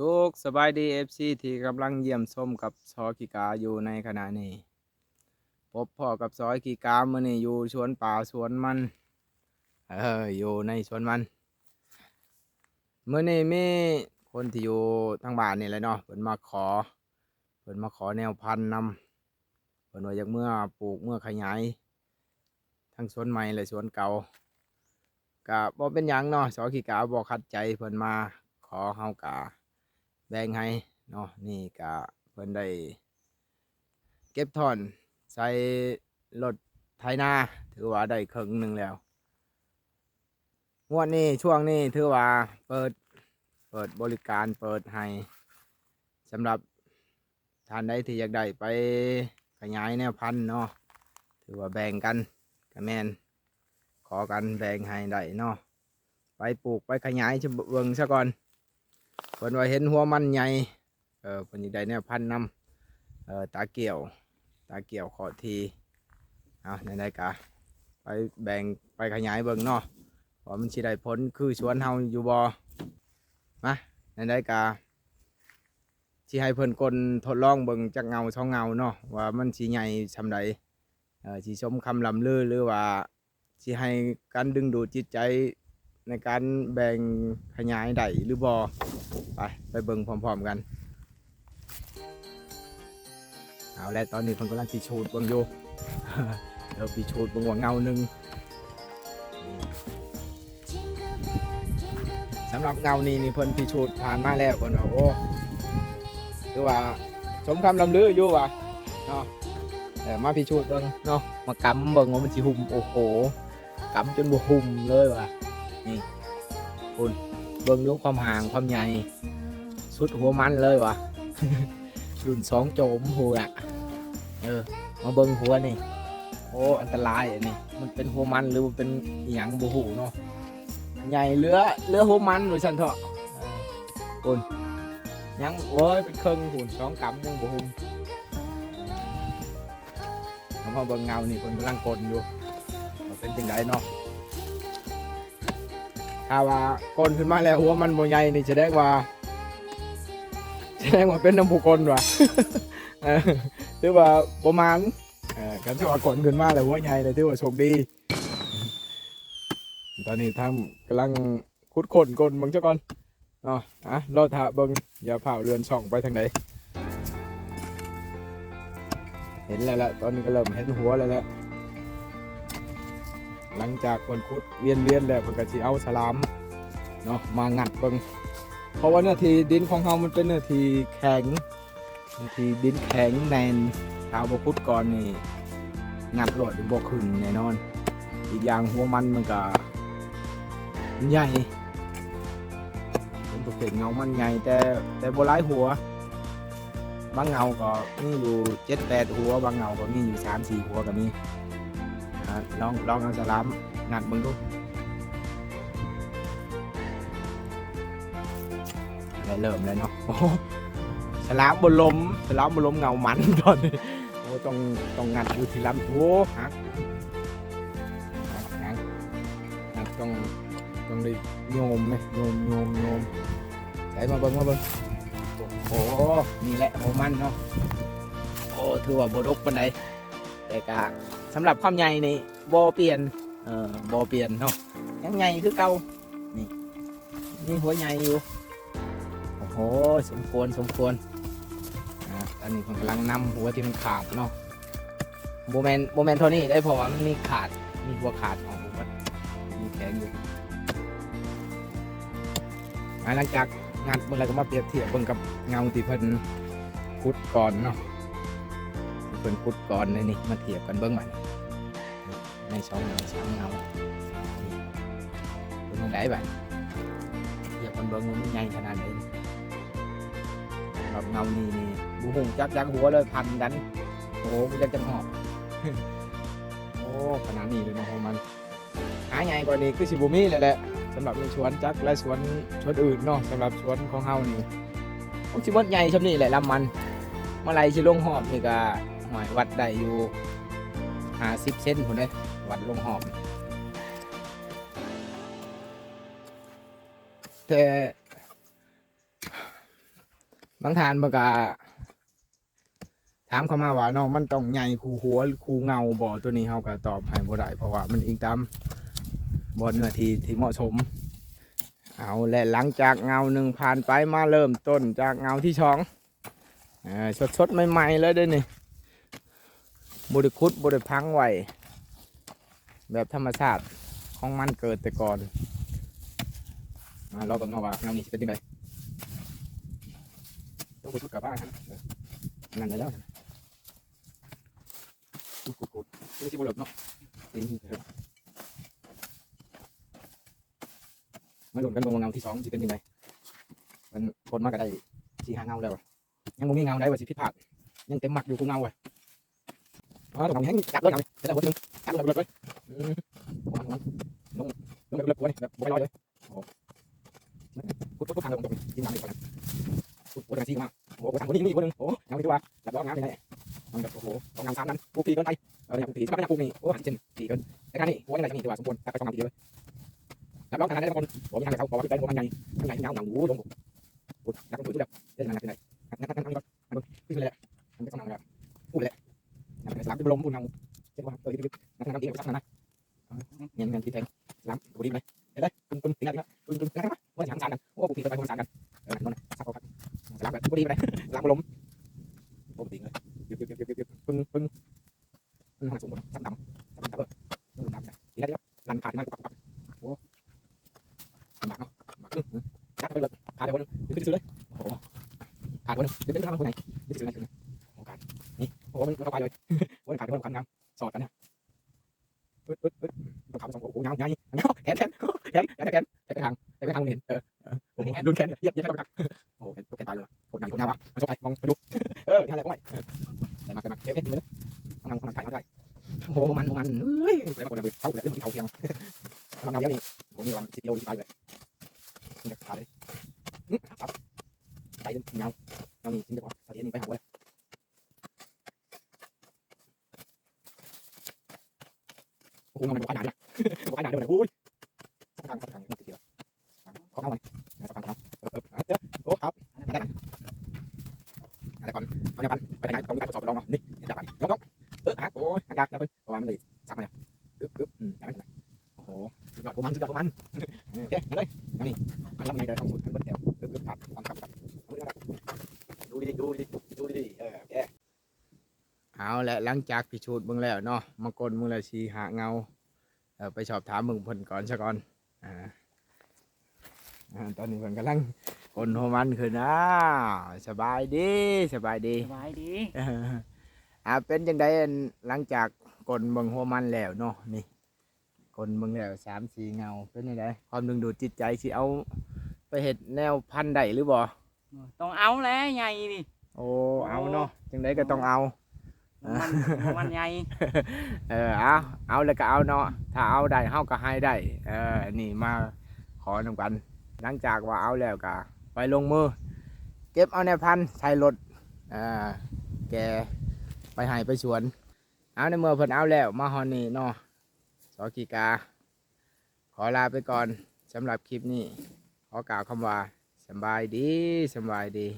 สุขสบายดีเอฟซีที่กำลังเยี่ยมชมกับซอกิกาอยู่ในขณะนี้ พบพ่อกับซอยกิกาเมื่อนี้อยู่สวนป่าสวนมัน เอออยู่ในสวนมันเมื่อนี้มีคนที่อยู่ทางบ้านนี่แหละเนาะเพิ่นมาขอเพิ่นมาขอแนวพันธุ์นำเพิ่นว่าอยากเมื่อปลูกเมื่อขยายทั้งสวนใหม่และสวนเก่าก็บ่เป็นหยังเนาะซอกิกาบ่ขัดใจเพิ่นมาขอเฮากะ แบ่งให้เนาะนี่ก็เพิ่นได้ เก็บถอนใส่รถไถนาถือว่าได้ครึ่งหนึ่งแล้วงวดนี้ช่วงนี้ถือว่าเปิดเปิดบริการเปิดให้สำหรับท่านใดที่อยากได้ไปขยายแนวพันธุ์เนาะถือว่าแบ่งกันกับแมนขอกันแบ่งให้ได้เนาะไปปลูกไปขยายเบิ่งซะก่อน เพิ่นว่าเห็นหัวมันใหญ่เออเพิ่นสิได้แนวพันธุ์นำเออตาเกี่ยว ตาเกี่ยวขอทีเอาในใดกะไปแบ่งไปขยายเบิ่งเนาะว่ามันสิได้ผลคือสวนเฮาอยู่บ่มาในใดกะสิให้เพิ่นกลทดลองเบิ่งจักเงาช่องเงาเนาะว่ามันสิใหญ่ซำใดเออสิสมคำลำลือหรือว่าสิให้การดึงดูดจิตใจในการแบ่งขยายได้หรือบ่ ไปไปเบิ่งพร้อมๆกัน เอาแล้วตอนนี้เพิ่นกำลังพิชูดเบิ่งอยู่เดี๋ยวพิชูดบิ่งว่าเงาหนึ่งสำหรับเงานี้นี่เพิ่นพิชูดผ่านมาแล้วเพิ่นว่าโอ้คือว่าสมคำลำลืออยู่ว่ะเนาะแต่มาพิชูดเบิ่งเนาะมากำเบิ่งว่ามันสิหุ่มโอ้โหกำจนบ่หุ่มเลยว่ะนี่คุณ เบิ่งดูความห่างความใหญ่สุดหัวมันเลยวะรุ่นสองโจมหัวอะเออมาเบิ่งหัวนี่โอ้อันตรายอันนี้มันเป็นหัวมันหรือว่าเป็นอหย่างบูหูเนาะใหญ่เลือเลือหัวมันหรือฉันเถอะคุณยังโอ้ยเป็นเครื่องหุ่นสองกำยังบูหุมแล้วมาเบิ่งเงานี่คนกำลังกลอยู่เป็นจังไดเนาะ ถ้าว่ากลนขึ้นมาแล้วหัวมันบ่ใหญ่นี่แสดงว่าแสดงว่าเป็นน้ำผู้กลว่ะเออถือว่าประมาณกันที่ว่ากลนขึ้นมาแล้วหัวใหญ่เลยถือว่าโชคดี ตอนนี้ทำกำลังคุดขนกลเบิ่งเจ้าก่อนเนาะอะรอถ่าเบิ่งอย่าเผาเรือนช่องไปทางไหนเห็นแล้วละตอนนี้ก็เริ่มเห็นหัวแล้วแหละ หลังจากคนคุดเวียนเวียนแล้วเพิ่นก็สิเอาสลามเนาะมางัดเบิ่งเพราะว่าเนื้อที่ดินของเฮามันเป็นเนื้อที่แข็งเนื้อที่ดินแข็งแน่นถ้าบ่คุดก่อนนี่งัดโหลดบ่ขึ้นแน่นอน อีกอย่างหัวมันมันก็ใหญ่เป็นประเภทเงามันใหญ่แต่แต่บ่หลายหัวบางเงาก็มีอยู่7-8หัว บางเงาก็มีอยู่3-4หัวก็มี ลองลองเอาสลามงัดมึงดูเริ่มแล้วเนาะโอ้สลามบนลมสลามบนลมเงามันตอนนี้โอ้ต้องต้องงัดอยู่ที่ลำโอ้หักหักหักต้องต้องได้โยมไหมโยมโยมโยมใส่มาเบิ้งมาเบิ้งโอ้โหนี่แหละโหมันเนาะโอ้ถือว่าบดกปานใดแต่กะ สำหรับความใหญ่นี่บอเปลี่ยนเออบอเปลี่ยนเนาะยังใหญ่คือเก่านี่นี่หัวใหญ่อยู่โอ้โหสมควรสมควรอ่าอันนี้ผมกำลังนำหัวที่มันขาดเนาะโบแมนโบแมนเท่านี้ได้พราะว่ามันมีขาดมีหัวขาดของผมว่ามีแข็งอยู่อ่าหลังจากงัดเมื่อไรก็มาเปรียบเทียบเบิ่งกับเงาที่เพิ่นคุดก่อนเนาะเพิ่นพุดก่อนในนี่มาเทียบกันเบิ่งใหม่ ในสองเงาสามเงาเป็นยังไงบ้างเทียบกันเบิ่งว่ามันใหญ่ขนาดไหนแบบเงานี่นี่บูหงจับยักหัวเลยพันกันโอ้โหมันจะจะหอบโอ้ขนาดนี้เลยนาะของมัน หาใหญ่กว่านี้คือสิบูมี่เลยแหละสำหรับในสวนจักและสวนสวนอื่นเนาะสำหรับสวนของเฮานี่ผมสิวัดใหญ่ชำนี่แหละลำมันเมื่อไรสิลงหอบนี่ก็หอยวัดได้อยู่หาสิบเซนคนเลย วัดลงหอบแต่บางทานมันก็ถามเขามาว่าน้องมันต้องใหญ่คูหัวคูเงาบ่อตัวนี้เขาก็ตอบให้บ่ได้เพราะว่ามันอิงตามบนเนื้อที่ที่เหมาะสม เอาและหลังจากเงาหนึ่งผ่านไปมาเริ่มต้นจากเงาที่สองอสดสดๆใหม่ๆเลยเด้อนี่บริคุดบริพังไหว แบบธรรมชาติของมันเกิดแต่ก่อนมาเราต้องเอาว่าเงานี้สิเป็นยังไงต้องไปชุดกลับบ้านครับนั่นแล้วกุดกุดกุดไม่ใช่บริเนาะเป็นมาลุ้นกันบนเงาที่สองสิเป็นยังไงมันคนมากก็ได้สี่หาเงาแล้วยังบ่มีเงาได้ว่าสิผิพาดยังเต็มหมักอยู่กูเงาอะอ๋อตรงนี้จับเลยเงาเลยและหัวหนึ่งจับเลยเอืมมันมันลงลงแบบเลยหัวนี่ง ลงตรงนี้ยิงน้ำไปก่อนนะพุทธพุทธทางซีมาโอ้โหทางคนนี้มีคนหนึ่งโอ้เงาที่ว่าจับล้อเงาที่ไหนมันแบบโอ้โหสองเงาสามนั้นปูปีเกินไปเออเนี่ยปูปีสมัครเนี่ยปูนี่โอ้หันเจนปีเกินแต่การนี้หัวนี่อะไรจะมี ตัวสมบูรณ์แต่ไปสองเงาทีเดียวเลยจับล้อขนาดนั้นได้บางคนผมมีทางเขาบอกว่าเป็นหัวมันใหญ่มันใหญ่เงาหนังหูลงพุทธนักบุญแบบเล่นงานที่ไหนนักนักนักนักนักขึ้น เลยแหละมันก็สองเงาแล้วพูดเลยนักสามที่ลมพูดเงาเจ็บว่าเออนักนักที่สักนะเงี้ยเงี้ยที่แทงสามดูดีไหมเห็นไหมปึ้งปึ้งตีอะไรนะปึ้งปึ้งนะว่าจะหันสารกันโอ้ปูปีไปคนสารกันเออนั่นสักเขาครับสามแบบดูดีไปสามลมโอ้ปีเลยยึบยึบยึบยึบยึบปึ้งปึ้งปึ้งหันสูงสักดำสักดำเออปึ้งดำทีแรกลันขาดมาปักปักโอ้หมักเนาะหมักจัดไปเลยขาดไปคนนึงขึ้นซื้อเลยโอ้ขาดคนนึงขึ้นขึ้นมาคนไหนขึ้นซื้อไหนขึ้นโอ้ขาดนี่โอ้มันเข้าไปเลยโอ้ขาดคนขันน้ำสอดกันเนี่ยปึ๊ดปึ๊ดปึ๊ดต้องขับสองโอ้โหเงาเงาเงาแขนแขนแขนแขนแขนแขนทางแขนทางเห็นเออโอ้โหดุนแขนเหยียบเหยียบไปกันโอ้โหแขนตายเลยโคตรใหญ่โคตรยาวอ่ะมันชกไปมองไปดูเออนี่อะไรก็ไม่แต่มาแต่มาเอ๊ะเอ๊ะเลยกำลังกำลังถ่ายมาได้โอ้โหมันมันเฮ้ยแล้วคนเดินเข้าเลยเรื่องที่เขาเพียงกำลังเงาเยอะนี่ผมมีวันสิบกิโลที่ไปเลย มันสุดยอดพวกมันโอเคมาเลยมานี่มาทำไงเดี๋ยวทำสุดทันเบิดแถวกึ๊บกึ๊บครับความครับครับดูดีดูดีดูดีเออโอเคเอาละหลังจากพิสูจน์เบิ่งแล้วเนาะมากลมึงแล้วชีหาเงาเออไปสอบถามมึงเพิ่นก่อนซะก่อนอ่าอ่าตอนนี้เพิ่นกำลังกลหัวมันขึ้นอ้าวสบายดีสบายดีสบายดีเอออ่าเป็นจังไดอันหลังจากกลเบิ่งหัวมันแล้วเนาะนี่ กลเบิ่งแล้วสามสี่เงาเป็นจังไดความดึงดูดจิตใจสิเอา ไปเห็ดแนวพันธุ์ใดหรือบ่ต้องเอาแล้วใหญ่ดิโอ้เอาเนาะจังไดก็ต้องเอามันมันใหญ่เออเอาเอาแล้วก็เอาเนาะถ้าเอาได้เฮาก็ให้ได้เออนี่มาขอนำกัน หลังจากว่าเอาแล้วก็ไปลงมือ เก็บเอาแนวพันธุ์ใส่รถอ่าแกไปให้ไปสวน เอาในเมื่อเพิ่นเอาแล้วมาฮอนนี่เนาะ สอกีกา ขอลาไปก่อนสำหรับคลิปนี้ ขอกล่าวคำว่าสบายดีสบายดี